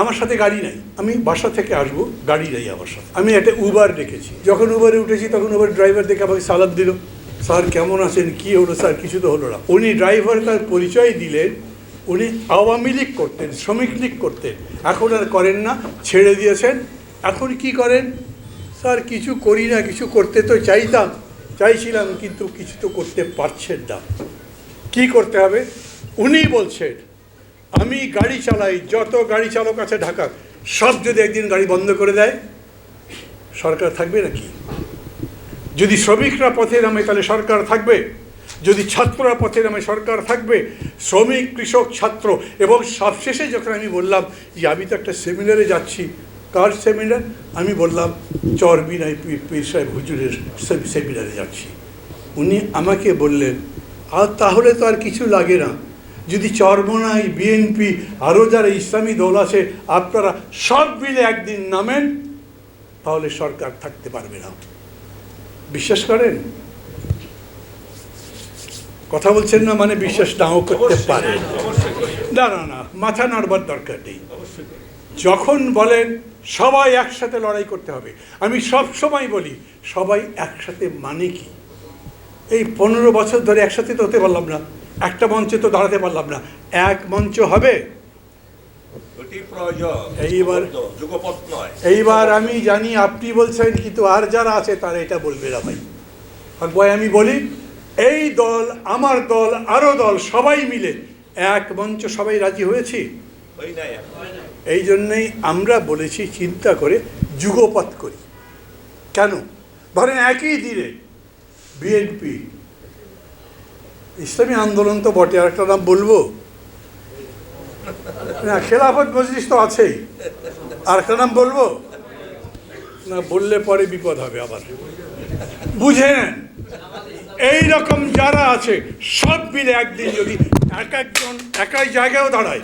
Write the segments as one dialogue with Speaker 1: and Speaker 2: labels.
Speaker 1: আমার সাথে গাড়ি নাই। আমি বাসা থেকে আসব, গাড়ি নেই আমার সাথে। আমি একটা উবার ডেকেছি যখন উবারে উঠেছি, তখন উবার ড্রাইভার দেখে আমাকে সালাদ দিল। স্যার, কেমন আছেন? কি হলো স্যার? কিছু তো হলো না। উনি ড্রাইভার তার পরিচয় দিলেন। উনি আওয়ামী লীগ করতেন, শ্রমিক লীগ করতেন। এখন আর করেন না, ছেড়ে দিয়েছেন। এখন কি করেন? স্যার, কিছু করি না, কিছু করতে তো চাইতাম। চাইছিলাম, কিন্তু কিছু তো করতে পারছেন না। কি করতে হবে? উনি বলছেন আমি গাড়ি চালাই, যত গাড়ি চালক আছে ঢাকা, সব যদি একদিন গাড়ি বন্ধ করে দেয়, সরকার থাকবে নাকি? যদি শ্রমিকরা পথে নামে, তাহলে সরকার থাকবে। যদি ছাত্ররা পথে নামে, সরকার থাকবে। শ্রমিক, কৃষক, ছাত্র, এবং সবশেষে যখন আমি বললাম যে আমি তো একটা সেমিনারে যাচ্ছি, কার সেমিনার? আমি বললাম চরবি নাই পীর সাহেব হুজুরের সেমিনারে যাচ্ছি। উনি আমাকে বললেন, আর তাহলে তো আর কিছু লাগে না। যদি চরমনাই বিএনপি আরও যারা ইসলামী দল আছে আপনারা সব মিলে একদিন নামেন তাহলে সরকার থাকতে পারবে না। বিশ্বাস করেন? কথা বলছেন না মানে বিশ্বাস নাও করতে পারেন না না না মাথা নাড়বার দরকার নেই। যখন বলেন সবাই একসাথে লড়াই করতে হবে আমি সব সময় বলি সবাই একসাথে মানে কি? এই পনেরো বছর ধরে একসাথে তো হতে পারলাম না। একটা মঞ্চে তো দাঁড়াতে পারলাম না। এক মঞ্চ হবে? এইবার- এইবার আমি জানি আপনি বলছেন কিন্তু আর যারা আছে তারা এটা বলবে না ভাই। আর ভাই আমি বলি এই দল আমার দল আরও দল সবাই মিলে এক মঞ্চ সবাই রাজি হয়েছি? এই জন্যেই আমরা বলেছি চিন্তা করে যুগপথ করি। কেন? ধরেন একই দিনে বিএনপি ইসলামী আন্দোলন তো বটে, আর একটা নাম বলব। না, খেলাফত মজলিস তো আছেই। আর একটা নাম বলব? না, বললে পরে বিপদ হবে আবার। বুঝে এই রকম যারা আছে, সব মিলে একদিন যদি এক একজন একাই জায়গায়ও দাঁড়ায়,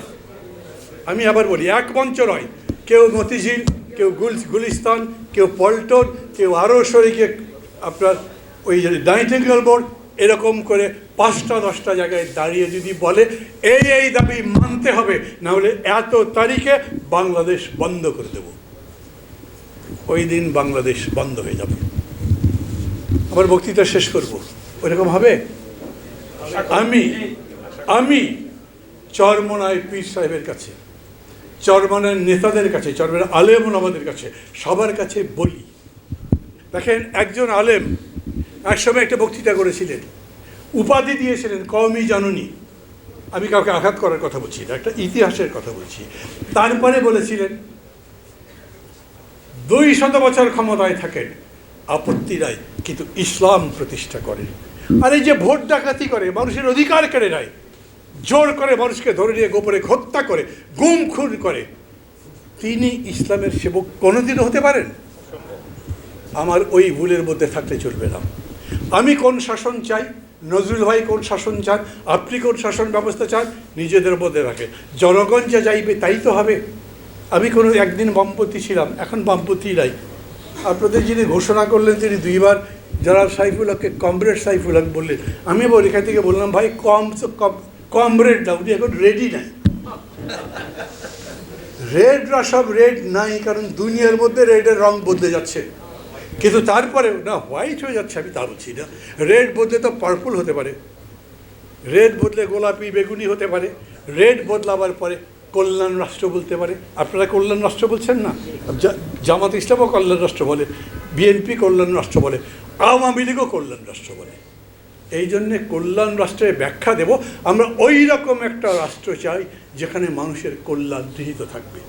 Speaker 1: আমি আবার বলি, এক মঞ্চ নয়। কেউ মতিঝিল, কেউ গুল গুলিস্তান, কেউ পল্টন, কেউ আরও শরীকে, আপনার ওই নাইটিঙ্গেল বোর্ড এরকম করে পাঁচটা, দশটা জায়গায় দাঁড়িয়ে যদি বলে, এই এই দাবি মানতে হবে না হলে এত তারিখে বাংলাদেশ বন্ধ করে দেব। ওই দিন বাংলাদেশ বন্ধ হয়ে যাবে। আমার বক্তৃতা শেষ করব। ওইরকম হবে? আমি আমি চরমনায় পীর সাহেবের কাছে চরমনের নেতাদের কাছে চরমনের আলেম আমাদের কাছে, সবার কাছে বলি। দেখেন, একজন আলেম একসময় একটা বক্তৃতা করেছিলেন। উপাধি দিয়েছিলেন কমই জানুনি। আমি কাউকে আঘাত করার কথা বলছি না, একটা ইতিহাসের কথা বলছি। তারপরে বলেছিলেন, দুই শত বছর ক্ষমতায় থাকেন আপত্তি নাই কিন্তু ইসলাম প্রতিষ্ঠা করেন। আর এই যে ভোট ডাকাতি করে, মানুষের অধিকার কেড়ে নেয়, জোর করে মানুষকে ধরে নিয়ে গোপরে হত্যা করে, গুম খুন করে, তিনি ইসলামের সেবক কোনোদিনও হতে পারেন? আমার ওই ভুলের মধ্যে থাকতে চলবে না। আমি কোন শাসন চাই? নজরুল ভাই কোন শাসন চান? আপনি কোন শাসন ব্যবস্থা চান? নিজেদের মধ্যে রাখেন জনগণ যা যাইবে তাই তো হবে। আমি কোনো একদিন বামপন্থী ছিলাম, এখন বামপন্থী নাই। আপনাদের যিনি ঘোষণা করলেন, তিনি দুইবার যারা সাইফুল হককে কমরেড সাইফুল হক বললেন। আমি আবার এখান থেকে বললাম, ভাই, কম কম কমরেড দাও, উনি এখন রেডি নাই। রেডরা সব রেড নাই, কারণ দুনিয়ার মধ্যে রেডের রং বদলে যাচ্ছে। কিন্তু তারপরে, না হোয়াইট হয়ে যাচ্ছে, আমি তা বলছি না রেড বদলে তো পার্পল হতে পারে। রেড বদলে গোলাপি, বেগুনি হতে পারে। রেড বদলাবার পরে কল্যাণ রাষ্ট্র বলতে পারে। আপনারা কল্যাণ রাষ্ট্র বলছেন না? জামাত ইসলামও কল্যাণ রাষ্ট্র বলে, বিএনপি কল্যাণ রাষ্ট্র বলে, আওয়ামী লীগও কল্যাণ রাষ্ট্র বলে। এই জন্যে কল্যাণ রাষ্ট্রের ব্যাখ্যা দেব। আমরা ওই রকম একটা রাষ্ট্র চাই যেখানে মানুষের কল্যাণ নিহিত থাকবে।